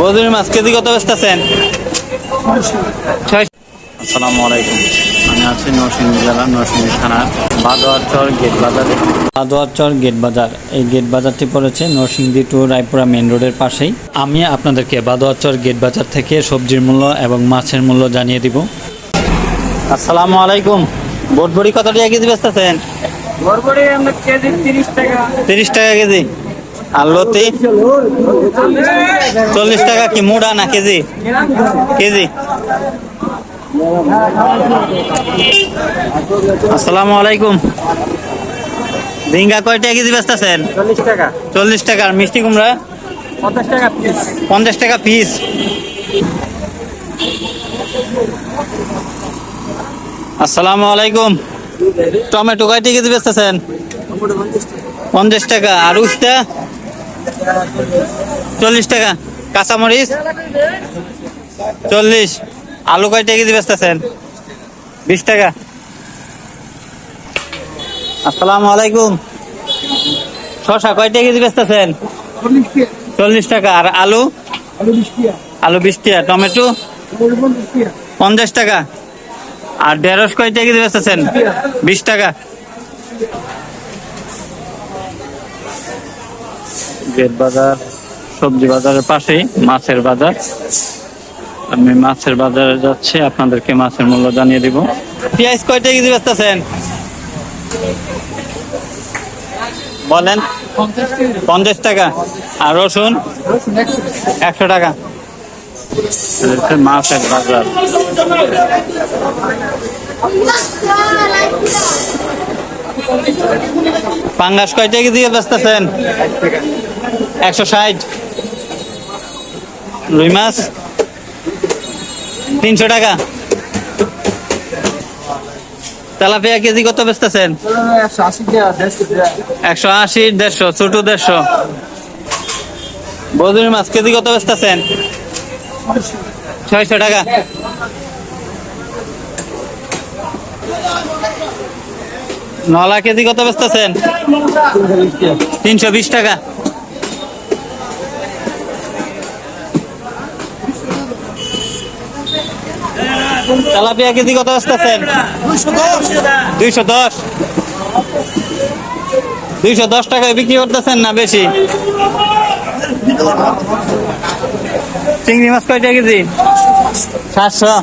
বদুরি মাছ KG কত বেচতেছেন আসসালামু আলাইকুম। আমি আছি নরসিংদী জেলা নরসিংদী থানার বাদোয়ারচর গেট বাজারে। বাদোয়ারচর গেট বাজার। এই গেট বাজারটি পড়েছে নরসিংদী টু রায়পুরা মেন রোডের পাশেই। আমি আপনাদেরকে বাদোয়ারচর গেট বাজার থেকে সবজির মূল্য এবং মাছের মূল্য জানিয়ে দিব। আসসালামু আলাইকুম। বটবড়ি কত টাকা কেজি বেচতেছেন বরবরি আমরা কেজি তিরিশ টাকা। তিরিশ টাকা কেজি। আর লতি চল্লিশ টাকা কি মুড়া না কেজি? কেজি। আসসালামু আলাইকুম। ঝিঙ্গা কয় টাকা কেজি বেচতেছেন? চল্লিশ টাকা। চল্লিশ টাকা। আর মিষ্টি কুমড়া? পঞ্চাশ টাকা পিস পঞ্চাশ টাকা পিস আসসালামু আলাইকুম। টমেটো কয় টাকা কেজি বেচতেছেন? পঞ্চাশ টাকা। আর উস্তা? চল্লিশ টাকা। কাঁচামরিচ? চল্লিশ। আলু কয়টা কেজি বেচতেছেন? বিশ টাকা। আসসালামু আলাইকুম। শশা কয়টা কেজি বেচতেছেন? চল্লিশ টাকা। আর আলু? আলু বিশ টাকা টমেটো? পঞ্চাশ টাকা। আর ঢেঁড়স কয়টা কেজি বেচতেছেন? বিশ টাকা। গেট বাজার সবজি বাজারের পাশেই মাছের বাজার। আমি মাছের বাজারে যাচ্ছি আপনাদেরকে মাছের মূল্য জানিয়ে দিব। পেঁয়াজ কয়টা কেজি বেচতেছেন? বলেন। পঞ্চাশ টাকা। আর রসুন? একশো টাকা। মাছের বাজার। পাঙ্গাস কয় টাকা দিয়ে বেচতেছেন? একশো ষাট। রুই মাছ? তিনশো টাকা। তেলাপিয়া কেজি কত বেচতেছেন? একশো আশি, দেড়শো, ছোট দেড়শো। বদুরি মাছ কেজি কত বেচতেছেন? ছয়শো টাকা। নলা কেজি কত বেচতেছেন? তিনশো বিশ টাকা। তেলাপিয়া কেজি কত বেচতেছেন? দুইশো দশ। দুইশো দশ টাকায় বিক্রি করতেছেন না বেশি? চিংড়ি মাছ কয় টাকা কেজি? সাতশো।